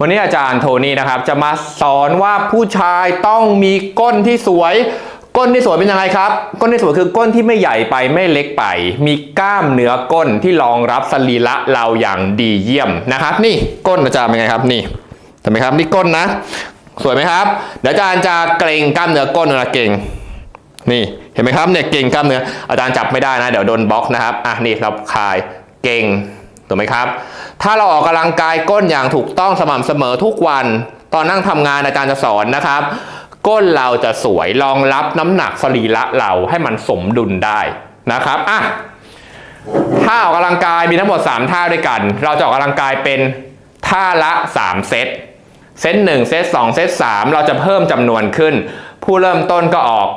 วันนี้อาจารย์โทนี่นะครับ จะมาสอนว่าผู้ชายต้องมีก้นที่สวย ก้นที่สวยเป็นยังไงครับ ก้นที่สวยคือก้นที่ไม่ใหญ่ไปไม่เล็กไป มีกล้ามเนื้อก้นที่รองรับสรีระเราอย่างดีเยี่ยมนะครับ นี่ก้นอาจารย์เป็นไงครับนี่เห็นไหมครับนี่ก้นนะ สวยไหมครับเดี๋ยวอาจารย์จะเกรงกล้ามเนื้อก้นเวลาเก่ง นี่เห็นไหมครับเนี่ยเก่งกล้ามเนื้ออาจารย์จับไม่ได้นะ เดี๋ยวโดนบล็อกนะครับอะนี่เราคลายเก่ง ถูกไหมครับ ถ้าเราออกกำลังกายก้นอย่างถูกต้องสม่ำเสมอทุกวัน ตอนนั่งทำงานอาจารย์จะสอนนะครับ ก้นเราจะสวยรองรับน้ำหนักสรีระเราให้มันสมดุลได้นะครับอะท่าออกกำลังกายมีทั้งหมด 3 ท่าด้วยกัน เราจะออกกำลังกายเป็นท่าละ 3 เซตเซต1เซต2เซต3เราจะเพิ่มจำนวนขึ้น ผู้เริ่มต้นก็ออก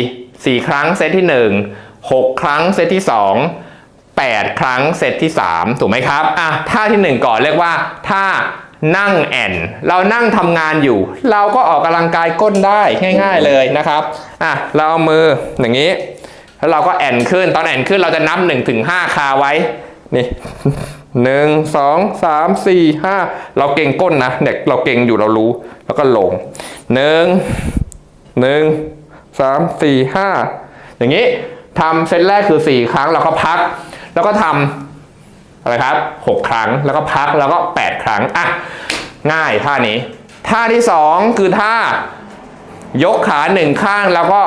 4 4 ครั้งเซตที่ 1 6 ครั้งเซตที่ 2 8 ครั้งเซตที่ 3 ถูกไหมครับอะท่าที่ 1 ก่อนเรียกว่าท่านั่งแอน เรานั่งทำงานอยู่ เราก็ออกกำลังกายก้นได้ง่าย ๆเลยนะครับอะเราเอามืออย่างนี้ แล้วเราก็แอนขึ้นตอนแอนขึ้นเราจะนับ1ถึง5คาไว้นี่หนึ่งสองสามสี่ห้าเราเก่งก้นนะเนี่ยเราเก่งอยู่เรารู้ แล้วก็ลงหนึ่งหนึ่งสามสี่ห้าอย่างนี้ทำเซตแรกคือสี่ครั้งเราก็พัก แล้วก็ทำอะไรครับหกครั้งแล้วก็พักแล้วก็แปดครั้งอะง่ายท่านี้ ท่าที่สองคือท่ายกขาหนึ่งข้างแล้วก็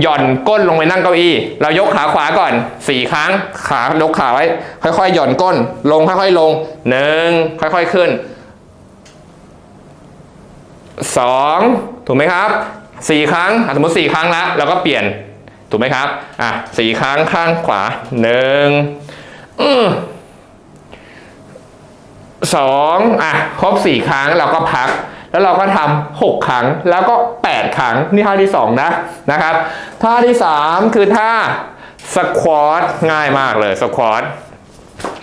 หย่อนก้นลงไปนั่งเก้าอี้ เรายกขาขวาก่อนสี่ครั้ง ขายกขาไว้ ค่อยๆ หย่อนก้น ลงค่อยๆลงหนึ่งค่อย ๆขึ้นสองถูกไหมครับสี่ครั้งสมมติสี่ครั้งแล้วเราก็เปลี่ยน ถูกไหมครับ อะสี่ครั้งข้างขวาหนึ่งอสองอะครบสี่ครั้งเราก็พัก แล้วเราก็ทำหกครั้งแล้วก็แปดครั้งนี่ท่าที่สองนะนะครับท่าที่สามคือท่าสควอตง่ายมากเลยสควอต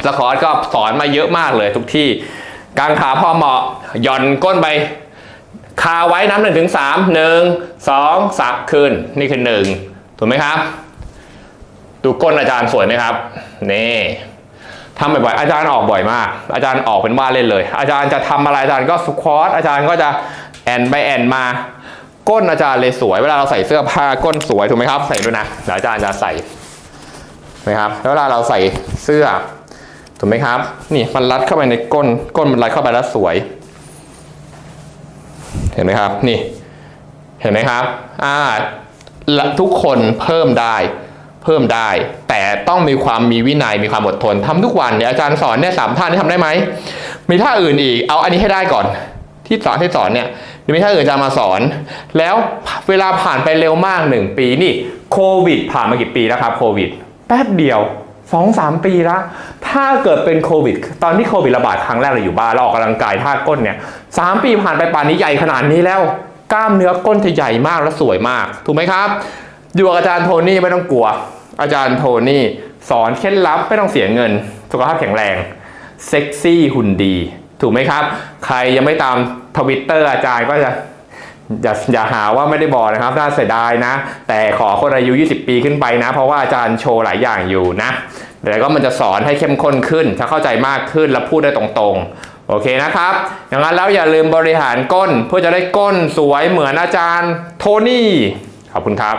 สควอตก็สอนมาเยอะมากเลยทุกที่กางขาพอเหมาะหย่อนก้นไปคาไว้น้ำหนึ่งถึงสามหนึ่งสองสามขึ้นนี่คือหนึ่ง ถูกไหมครับ ดูก้นอาจารย์สวยไหมครับ นี่ทำบ่อยๆอาจารย์ออกบ่อยมาก อาจารย์ออกเป็นว่าเล่นเลย อาจารย์จะทำอะไรอาจารย์ก็สควอตอาจารย์ก็จะแอนไปแอนมา ก้นอาจารย์เลยสวย เวลาเราใส่เสื้อผ้าก้นสวยถูกไหมครับ ใส่ด้วยนะเดี๋ยวอาจารย์จะใส่นะครับแล้วเวลาเราใส่เสื้อถูกไหมครับ นี่มันรัดเข้าไปในก้นก้นมันรัดเข้าไปแล้วสวย เห็นไหมครับ นี่ เห็นไหมครับ อ่า และทุกคนเพิ่มได้เพิ่มได้ แต่ต้องมีความมีวินัยมีความอดทนทำทุกวันเนี่ยอาจารย์สอนเนี่ยสามท่านี่ทำได้ไหมมีท่าอื่นอีกเอาอันนี้ให้ได้ก่อน ที่สอนที่สอนเนี่ยมีท่าอื่นจะมาสอน แล้วเวลาผ่านไปเร็วมากหนึ่งปีนี่โควิด ผ่านมากี่ปีแล้วครับโควิดแป๊บเดียวสองสามปีละถ้าเกิดเป็นโควิด ตอนที่โควิดระบาดครั้งแรกเราอยู่บ้านเราออกกำลังกายท่าก้นเนี่ยสามปีผ่านไปป่านนี้ใหญ่ขนาดนี้แล้ว กล้ามเนื้อก้นจะใหญ่มากและสวยมาก ถูกไหมครับ อยู่กับอาจารย์โทนี่ไม่ต้องกลัว อาจารย์โทนี่สอนเคล็ดลับไม่ต้องเสียเงิน สุขภาพแข็งแรงเซ็กซี่หุ่นดี ถูกไหมครับ ใครยังไม่ตามทวิตเตอร์อาจารย์ก็จะอย่าอย่าหาว่าไม่ได้บอกนะครับน่าเสียดายนะ แต่ขอคนอายุ 20 ปีขึ้นไปนะ เพราะว่าอาจารย์โชว์หลายอย่างอยู่นะแต่ก็มันจะสอนให้เข้มข้นขึ้น ถ้าเข้าใจมากขึ้นและพูดได้ตรง โอเคนะครับ อย่างนั้นแล้วอย่าลืมบริหารก้นเพื่อจะได้ก้นสวยเหมือนอาจารย์โทนี่ ขอบคุณครับ